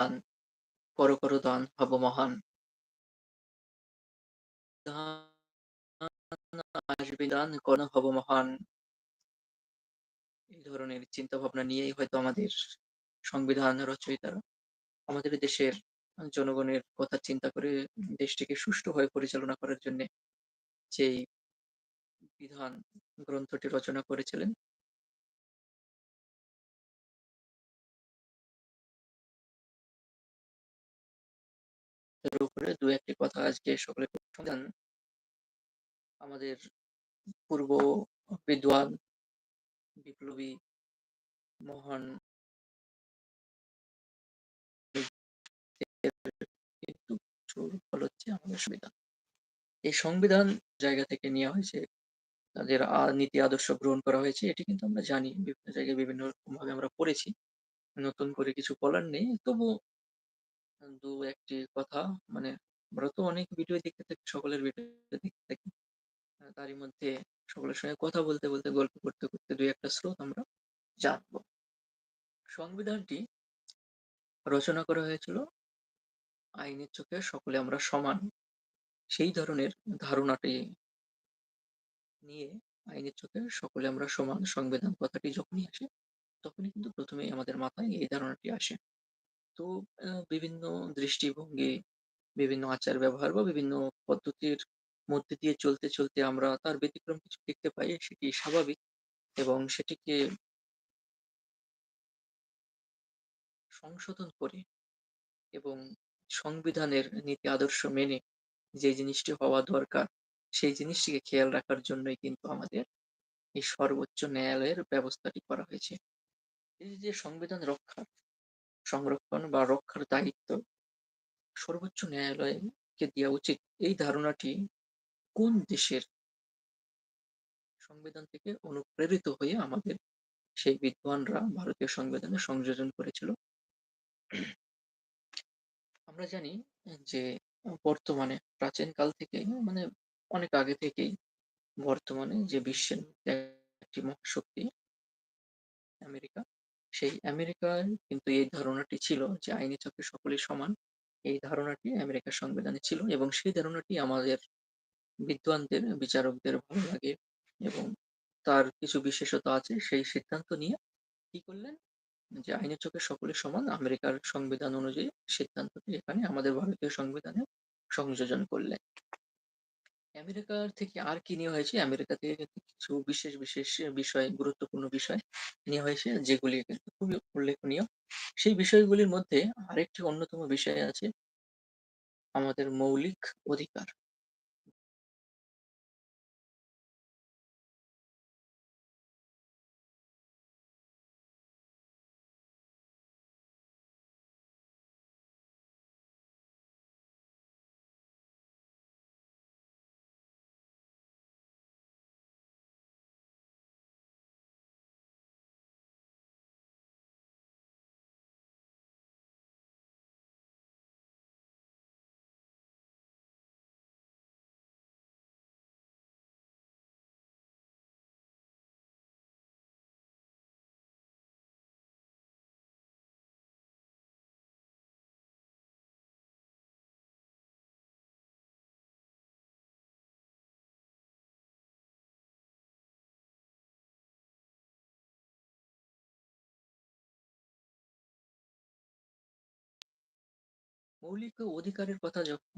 দান, করো, করো দান হব মহান। আসবে দান করো হব মহান। এই ধরনের চিন্তাভাবনা নিয়েই হয়তো আমাদের সংবিধান রচয়িতারা আমাদের দেশের জনগণের কথা চিন্তা করে দেশটিকে সুষ্ঠুভাবে পরিচালনা করার জন্যে যেই বিধান গ্রন্থটি রচনা করেছিলেন এর উপরে দু একটি কথা আজকে সকলে সংবিধান আমাদের পূর্ব বিদ্বান, বিপ্লবী, মহান কিন্তু ফল হচ্ছে আমাদের সংবিধান। এই সংবিধান জায়গা থেকে নেওয়া হয়েছে, তাদের নীতি আদর্শ গ্রহণ করা হয়েছে, এটি কিন্তু আমরা জানি। বিভিন্ন জায়গায় বিভিন্ন রকম ভাবে আমরা পড়েছি। নতুন করে কিছু বলার নেই তবু দু একটি কথা। মানে আমরা তো অনেক ভিডিও দেখতে থাকি, সকলের ভিডিও দেখতে থাকি। তারই মধ্যে সকলের সঙ্গে কথা বলতে বলতে, গল্প করতে করতে দুই একটা স্রোত আমরা জানব। সংবিধানটি রচনা করা হয়েছিল, আইনের চোখে সকলে আমরা সমান। সেই ধরনের ধারণাটি নিয়ে আইনের চোখে সকলে আমরা সমান। সংবিধান কথাটি যখনই আসে, তখনই কিন্তু প্রথমেই আমাদের মাথায় এই ধারণাটি আসে। তো বিভিন্ন দৃষ্টিভঙ্গি, বিভিন্ন আচার ব্যবহার বা বিভিন্ন পদ্ধতির মধ্যে দিয়ে চলতে চলতে আমরা তার ব্যতিক্রম কিছু দেখতে পাই, সেটি স্বাভাবিক এবং সেটিকে সংশোধন করে এবং সংবিধানের নীতি, আদর্শ মেনে যে জিনিসটি হওয়া দরকার, সেই জিনিসটিকে খেয়াল রাখার জন্যই কিন্তু আমাদের এই সর্বোচ্চ ন্যায়ালয়ের ব্যবস্থাটি করা হয়েছে। এই যে সংবিধান রক্ষা সংরক্ষণ বা রক্ষার দায়িত্ব সর্বোচ্চ ন্যায়ালয়কে দেওয়া উচিত। এই ধারণাটি কোন দেশের সংবিধান থেকে অনুপ্রেরিত হয়ে আমাদের সেই বিদ্বানরা ভারতীয় সংবিধানে সংযোজন করেছিল? আমরা জানি যে বর্তমানে প্রাচীন কাল থেকে মানে অনেক আগে থেকেই বর্তমানে যে বিশ্বের একটি মহাশক্তি, আমেরিকা সেই আমেরিকায় কিন্তু এই ধারণাটি ছিল যে আইনি চোখে সকলেই সমান। এই ধারণাটি আমেরিকার সংবিধানে ছিল এবং সেই ধারণাটি আমাদের বিদ্বানদের, বিচারকদের ভালো লাগে এবং তার কিছু বিশেষতা আছে। সেই সিদ্ধান্ত নিয়ে কি করলেন? যে আইনের চোখে সকলে সমান, আমেরিকার সংবিধান অনুযায়ী সিদ্ধান্তটি এখানে আমাদের ভারতীয় সংবিধানে সংযোজন করলেন। আমেরিকার থেকে আর কি নেওয়া হয়েছে? আমেরিকা থেকে কিছু বিশেষ বিশেষ বিষয়, গুরুত্বপূর্ণ বিষয় নেওয়া হয়েছে, যেগুলি কিন্তু খুবই উল্লেখনীয়। সেই বিষয়গুলির মধ্যে আরেকটি অন্যতম বিষয় আছে, আমাদের মৌলিক অধিকার। মৌলিক অধিকারের কথা যখন